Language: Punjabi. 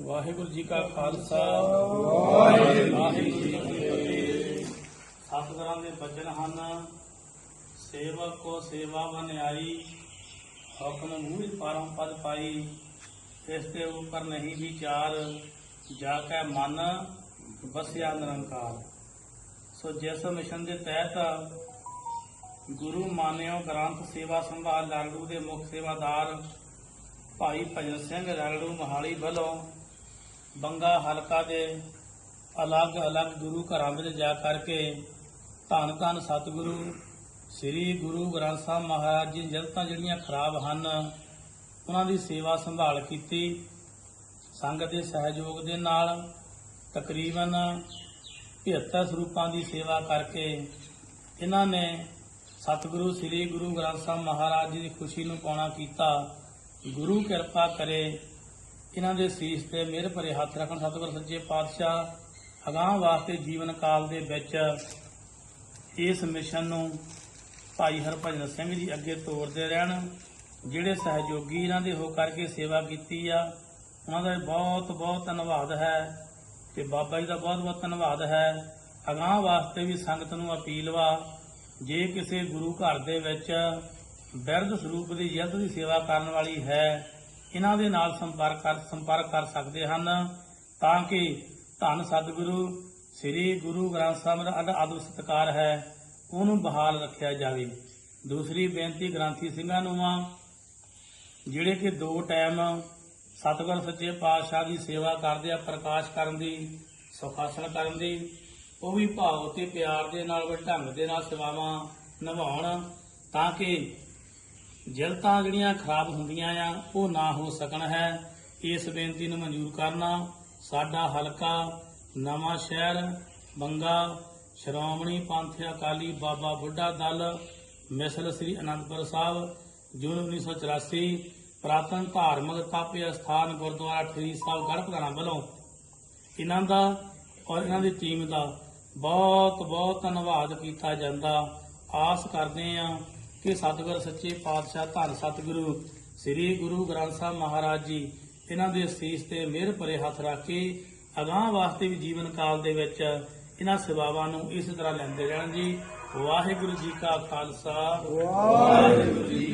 ਵਾਹਿਗੁਰੂ ਜੀ ਕਾ ਖਾਲਸਾ। ਵਾਹਿਗੁਰੂ ਜੀ ਕੀ ਫਤਿਹ। ਸਤਿਗੁਰਾਂ ਦੇ ਬਚਨ ਹਨ, ਸੇਵਕ ਕੋ ਸੇਵਾ ਬਨਿਆਈ, ਹੁਕਮ ਮੂਲ ਪਰਮ ਪਦ ਪਾਈ, ਇਸ ਦੇ ਉੱਪਰ ਨਹੀਂ ਵਿਚਾਰ, ਜਾ ਕੈ ਮਨ, ਵਸਿਆ ਨਿਰੰਕਾਰ। ਸੋ ਜਿਸ ਮਿਸ਼ਨ ਦੇ ਤਹਿਤ ਗੁਰੂ ਮਾਨਿਓ ਗ੍ਰੰਥ ਸੇਵਾ ਸੰਭਾਲ ਲਾਲੂ ਦੇ ਮੁੱਖ ਸੇਵਾਦਾਰ ਭਾਈ ਭਜਨ ਸਿੰਘ ਲਾਲੂ ਮਹਾਲੀ ਵੱਲੋਂ ਬੰਗਾ ਹਲਕਾ ਦੇ ਅਲੱਗ-ਅਲੱਗ ਗੁਰੂ ਘਰਾਂ ਵਿੱਚ ਜਾ ਕਰਕੇ ਧੰਨ ਧੰਨ ਸਤਿਗੁਰੂ, ਸ੍ਰੀ ਗੁਰੂ ਗ੍ਰੰਥ ਸਾਹਿਬ ਮਹਾਰਾਜ ਜੀ ਜਲਤਾਂ ਜਿਹੜੀਆਂ ਖਰਾਬ ਹਨ, ਉਹਨਾਂ ਦੀ ਸੇਵਾ ਸੰਭਾਲ ਕੀਤੀ। ਸੰਗਤ ਦੇ ਸਹਿਯੋਗ ਦੇ ਨਾਲ ਤਕਰੀਬਨ 75 ਸਰੂਪਾਂ ਦੀ ਸੇਵਾ ਕਰਕੇ ਇਹਨਾਂ ਨੇ ਸਤਿਗੁਰੂ, ਸ੍ਰੀ ਗੁਰੂ ਗ੍ਰੰਥ ਸਾਹਿਬ ਮਹਾਰਾਜ ਜੀ ਦੀ ਖੁਸ਼ੀ ਨੂੰ ਪਾਉਣਾ ਕੀਤਾ। ਗੁਰੂ ਕਿਰਪਾ ਕਰੇ ਇਹਨਾਂ ਦੇ ਸੀਸ ਤੇ ਮਿਹਰ ਭਰੇ ਹੱਥ ਰੱਖਣ ਸਤਿਗੁਰ ਸੱਚੇ ਪਾਤਸ਼ਾਹ, ਅਗਾਹ ਵਾਸਤੇ ਜੀਵਨ ਕਾਲ ਦੇ ਵਿੱਚ ਇਸ ਮਿਸ਼ਨ ਨੂੰ ਭਾਈ ਹਰਭਜਨ ਸਿੰਘ ਜੀ ਅੱਗੇ ਤੋਰਦੇ ਰਹਿਣ, ਜਿਹੜੇ ਸਹਿਯੋਗੀ ਇਹਨਾਂ ਦੇ ਹੋ ਕਰਕੇ ਸੇਵਾ ਕੀਤੀ ਆ, ਉਹਨਾਂ ਦਾ ਬਹੁਤ ਬਹੁਤ ਧੰਨਵਾਦ ਹੈ ਤੇ ਬਾਬਾ ਜੀ ਦਾ ਬਹੁਤ ਬਹੁਤ ਧੰਨਵਾਦ ਹੈ। ਅਗਾਹ ਵਾਸਤੇ ਵੀ ਸੰਗਤ ਨੂੰ ਅਪੀਲ ਵਾ, ਜੇ ਕਿਸੇ ਗੁਰੂ ਘਰ ਦੇ ਵਿੱਚ ਬਿਰਧ ਸਰੂਪ ਦੀ ਯਤ ਦੀ ਸੇਵਾ ਕਰਨ ਵਾਲੀ ਹੈ ਇਹਨਾਂ ਦੇ ਨਾਲ ਸੰਪਰਕ ਕਰ ਸੰਪਰਕ ਕਰ ਸਕਦੇ ਹਨ ਤਾਂ ਕਿ ਧੰਨ ਸਤਿਗੁਰੂ, ਸ੍ਰੀ ਗੁਰੂ ਗ੍ਰੰਥ ਸਾਹਿਬ ਦਾ ਅਦ ਆਦਰ ਸਤਿਕਾਰ ਹੈ, ਉਹਨੂੰ ਬਹਾਲ ਰੱਖਿਆ ਜਾਵੇ। ਦੂਸਰੀ ਬੇਨਤੀ ਗ੍ਰੰਥੀ ਸਿੰਘਾਂ ਨੂੰ ਆ, ਜਿਹੜੇ ਕਿ ਦੋ ਟਾਈਮ ਸਤਿਗੁਰ ਸੱਚੇ ਪਾਤਸ਼ਾਹ ਦੀ ਸੇਵਾ ਕਰਦੇ ਆ, ਪ੍ਰਕਾਸ਼ ਕਰਨ ਦੀ, ਸੁਖਾਸਨ ਕਰਨ ਦੀ, ਉਹ ਵੀ ਭਾਵ ਤੇ ਪਿਆਰ ਦੇ ਨਾਲ ਢੰਗ ਦੇ ਨਾਲ ਸੇਵਾਵਾਂ ਨਿਭਾਉਣ ਤਾਂ ਕਿ ਜਿਲਤਾਂ ਜਿਹੜੀਆਂ ਖਰਾਬ ਹੁੰਦੀਆਂ ਆ, ਉਹ ਨਾ ਹੋ ਸਕਣ ਹੈ। ਇਸ ਬੇਨਤੀ ਨੂੰ ਮਨਜ਼ੂਰ ਕਰਨਾ, ਸਾਡਾ ਹਲਕਾ ਨਵਾਂ ਸ਼ਹਿਰ, ਬੰਗਾ, ਸ਼੍ਰੋਮਣੀ ਪੰਥ ਅਕਾਲੀ ਬਾਬਾ ਬੁੱਢਾ ਦਲ, ਮਿਸਲ ਸ੍ਰੀ ਅਨੰਦਪੁਰ ਸਾਹਿਬ, ਜੂਨ 1984 ਪ੍ਰਾਤਨ ਧਾਰਮਿਕ ਤਾਪੇ ਸਥਾਨ ਗੁਰਦੁਆਰਾ ਠਰੀ ਸਾਹਿਬ ਗੜਪਗਾਣਾ ਵੱਲੋਂ। ਇਹਨਾਂ ਦਾ ਔਰ ਇਹਨਾਂ ਦੀ ਟੀਮ ਦਾ ਬਹੁਤ ਬਹੁਤ ਧੰਨਵਾਦ ਕੀਤਾ ਜਾਂਦਾ। ਆਸ ਕਰਦੇ ਆ ਕਿ ਸਤਿਗੁਰ ਸੱਚੇ ਪਾਤਸ਼ਾਹ ਧੰਨ ਸਤਿਗੁਰੂ ਸ੍ਰੀ ਗੁਰੂ ਗ੍ਰੰਥ ਸਾਹਿਬ ਮਹਾਰਾਜ ਜੀ, ਇਹਨਾਂ ਦੇ ਅਸੀਸ ਤੇ ਮਿਹਰ ਭਰੇ ਹੱਥ ਰੱਖ ਕੇ ਅਗਾਹ ਵਾਸਤੇ ਵੀ ਜੀਵਨ ਕਾਲ ਦੇ ਵਿੱਚ ਇਹਨਾਂ ਸੇਵਾਵਾਂ ਨੂੰ ਇਸੇ ਤਰ੍ਹਾਂ ਲੈਂਦੇ ਰਹਿਣ ਜੀ। ਵਾਹਿਗੁਰੂ ਜੀ ਕਾ ਖਾਲਸਾ। ਵਾਹਿਗੁਰੂ ਜੀ